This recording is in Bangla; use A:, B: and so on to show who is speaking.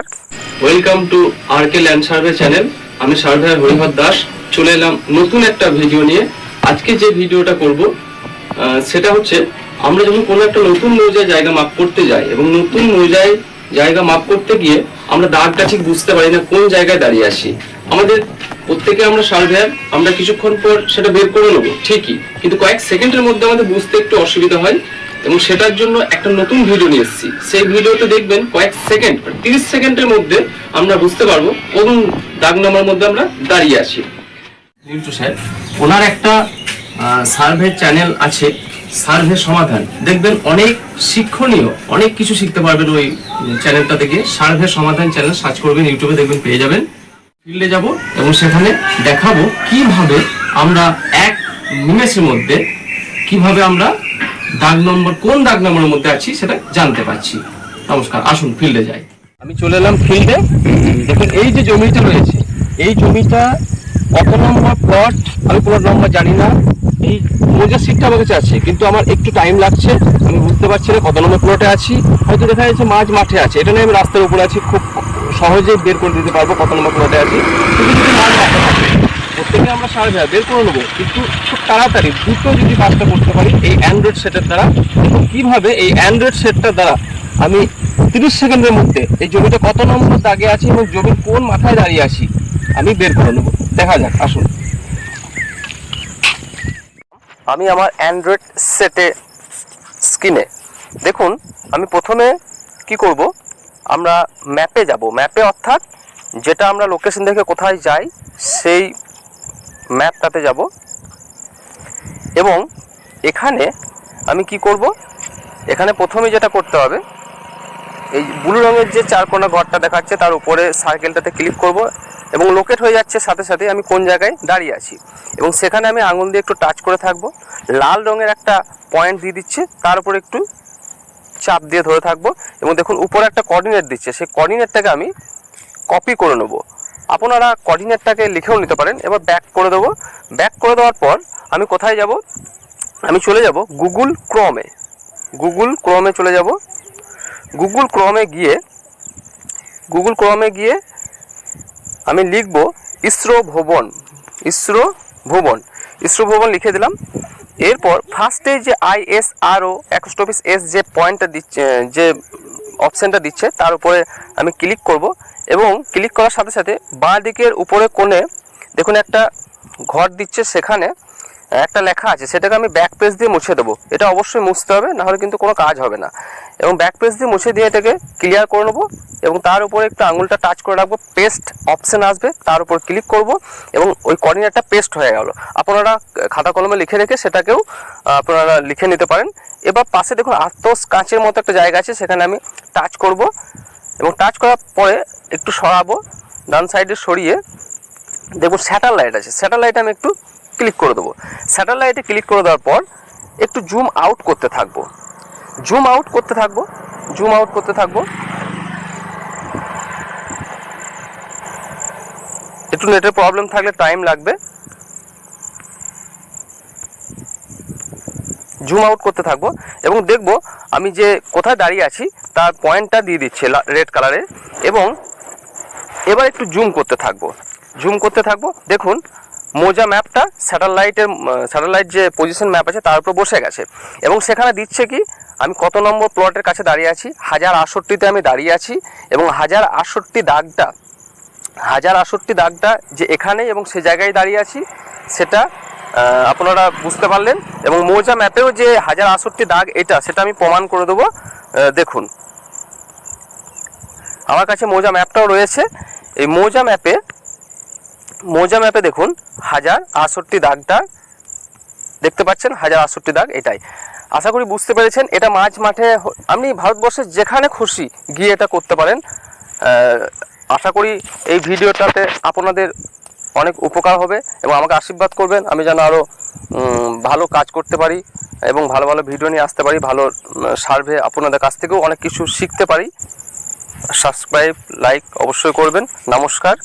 A: নমস্কার।
B: Welcome to R K land survey channel আমি হরিহর দাস। চলে এলাম নতুন একটা ভিডিও নিয়ে। আজকে যে ভিডিওটা করব সেটা হচ্ছে, আমরা যখন কোনো একটা নতুন মৌজায় জায়গা মাপ করতে যাই এবং নতুন মৌজায় জায়গা মাপ করতে গিয়ে আমরা ঠিক বুঝতে পারি না কোন জায়গায় দাঁড়িয়ে আসি আমাদের প্রত্যেকে আমরা সার্ভেয়ার আমরা কিছুক্ষণ পর সেটা বের করে নেব, ঠিকই। কিন্তু কয়েক সেকেন্ডের মধ্যে আমাদের বুঝতে একটু অসুবিধা হয়। এবং সেটার জন্য একটা নতুন ভিডিও নিয়ে এসেছি। সেই ভিডিওতে দেখবেন কয়েক সেকেন্ড তিরিশ সেকেন্ডের মধ্যে আমরা বুঝতে পারব কোন দাগ নাম্বার মধ্যে আমরা দাঁড়িয়ে আছি। রিন্টু স্যার, ওনার একটা সার্ভে চ্যানেল আছে সার্ভে সমাধান। দেখবেন অনেক শিক্ষণীয়, অনেক কিছু শিখতে পারবেন ওই চ্যানেলটা থেকে সার্ভে সমাধান চ্যানেল সার্চ করবেন ইউটিউবে দেখবেন, পেয়ে যাবেন। ফিল্ডে যাব এবং সেখানে দেখাবো কীভাবে আমরা এক নিমেষের মধ্যে, কীভাবে আমরা দাগ নম্বর কোন দাগ নম্বরের মধ্যে আছি সেটা জানতে পারছি। নমস্কার, আসুন ফিল্ডে যাই। আমি চলে এলাম ফিল্ডে দেখুন, এই যে জমিটা রয়েছে, এই জমিটা কত নম্বর প্লট আমি প্লট নম্বর জানি না। এই মোজার সিটটা আমার কাছে আছে, কিন্তু আমার একটু টাইম লাগছে। আমি বুঝতে পারছি না কত নম্বর প্লটে আছি। হয়তো দেখা যাচ্ছে মাঝ মাঠে আছে। এটা নিয়ে আমি রাস্তার উপরে আছি, খুব সহজে বের করে দিতে পারব কত নম্বর প্লটে আছি। কিন্তু যদি মাঝ মাঠে থাকে আমরা আমরা সার্ভে বের করে নেব। কিন্তু খুব তাড়াতাড়ি, দ্রুত যদি কাজটা করতে পারি, এই অ্যান্ড্রয়েড সেটের দ্বারা, এবং কীভাবে এই অ্যান্ড্রয়েড সেটটার দ্বারা আমি তিরিশ সেকেন্ডের মধ্যে এই জমিটা কত নম্বর দাগে আছে এবং জমির কোন মাথায় দাঁড়িয়ে আছি, আমি বের করে নেব। দেখা যাক, আসুন। আমি আমার অ্যান্ড্রয়েড সেটে স্ক্রিনে দেখুন, আমি প্রথমে কি করব, আমরা ম্যাপে যাব। ম্যাপে অর্থাৎ যেটা আমরা লোকেশন দেখে কোথায় যাই, সেই ম্যাপটাতে যাব। এবং এখানে আমি কি করব? এখানে প্রথমে যেটা করতে হবে, এই ব্লু রঙের যে চার কোনা ঘরটা দেখাচ্ছে তার উপরে সার্কেলটাতে ক্লিক করব এবং লোকেট হয়ে যাচ্ছে সাথে সাথে আমি কোন জায়গায় দাঁড়িয়ে আছি। এবং সেখানে আমি আঙুল দিয়ে একটু টাচ করে থাকব। লাল রঙের একটা পয়েন্ট দিয়ে দিচ্ছে, তার উপরে একটু চাপ দিয়ে ধরে থাকব। এবং দেখুন, উপরে একটা কোঅর্ডিনেট দিচ্ছে। সেই কোঅর্ডিনেটটাকে আমি কপি করে নেব। আপনারা কোঅর্ডিনেটটাকে লিখেও নিতে পারেন। এবার ব্যাক করে দেবো। ব্যাক করে দেওয়ার পর আমি কোথায় যাব? আমি চলে যাব গুগল ক্রমে গুগল ক্রমে চলে যাব। গুগল ক্রমে গিয়ে গুগল ক্রমে গিয়ে আমি লিখব ইসরো ভবন। ইসরো ভবন। ইসরো ভবন লিখে দিলাম। এরপর ফার্স্টে যে আইএসআরও অ্যাকোস্টোপিস এস যে পয়েন্টটা দিচ্ছে, যে অপশানটা দিচ্ছে, তার উপরে আমি ক্লিক করব এবং ক্লিক করার সাথে সাথে বাঁ দিকের উপরে কোণে দেখুন একটা ঘর দিচ্ছে সেখানে। একটা লেখা আছে, সেটাকে আমি ব্যাক পেজ দিয়ে মুছে দেবো। এটা অবশ্যই মুছতে হবে, নাহলে কিন্তু কোনো কাজ হবে না। এবং ব্যাক পেজ দিয়ে মুছে দিয়ে এটাকে ক্লিয়ার করে নেব এবং তার উপরে একটু আঙুলটা টাচ করে রাখব পেস্ট অপশান আসবে, তার উপর ক্লিক করব এবং ওই কোঅর্ডিনেটটা পেস্ট হয়ে গেল। আপনারা খাতা কলমে লিখে রেখে সেটাকেও আপনারা লিখে নিতে পারেন। এবার পাশে দেখুন আত্মস কাঁচের মতো একটা জায়গা আছে, সেখানে আমি টাচ করব এবং টাচ করার পরে একটু সরাবো, ডান সাইডে সরিয়ে দেখুন স্যাটেলাইট আছে। স্যাটেলাইট আমি একটু ক্লিক করে দেবো। স্যাটেলাইটে ক্লিক করে দেওয়ার পর একটু জুম আউট করতে থাকব। জুম আউট করতে থাকব। জুম আউট করতে থাকব। একটু নেটের প্রবলেম থাকলে টাইম লাগবে। জুম আউট করতে থাকব এবং দেখব আমি যে কোথায় দাঁড়িয়ে আছি, তার পয়েন্টটা দিয়ে দিচ্ছে রেড কালারের এবং এবার একটু জুম করতে থাকব। জুম করতে থাকব। দেখুন মোজা ম্যাপটা স্যাটেলাইটের স্যাটেলাইট যে পজিশন ম্যাপ আছে তার উপর বসে গেছে। এবং সেখানে দিচ্ছে কি, আমি কত নম্বর প্লটের কাছে দাঁড়িয়ে আছি, হাজার আটষট্টিতে আমি দাঁড়িয়ে আছি এবং হাজার আটষট্টি দাগটা, হাজার আটষট্টি দাগটা যে এখানে এবং সে জায়গায় দাঁড়িয়ে আছি, সেটা আপনারা বুঝতে পারলেন। এবং মৌজা ম্যাপেও যে হাজার আটষট্টি দাগ এটা, সেটা আমি প্রমাণ করে দেবো দেখুন। আমার কাছে মৌজা ম্যাপটাও রয়েছে। এই মৌজা ম্যাপে মৌজা ম্যাপে দেখুন, হাজার আটষট্টি দাগটা। দেখতে পাচ্ছেন, হাজার আটষট্টি দাগ, এটাই। আশা করি বুঝতে পেরেছেন, এটা মাঝ মাঠে আপনি ভারতবর্ষের যেখানে খুশি গিয়ে এটা করতে পারেন। আশা করি এই ভিডিওটাতে আপনাদের অনেক উপকার হবে এবং আমাকে আশীর্বাদ করবেন। আমি যেন আরও ভালো কাজ করতে পারি এবং ভালো ভালো ভিডিও নিয়ে আসতে পারি, ভালো সার্ভে আপনাদের কাছ থেকেও অনেক কিছু শিখতে পারি। সাবস্ক্রাইব লাইক অবশ্যই করবেন। নমস্কার।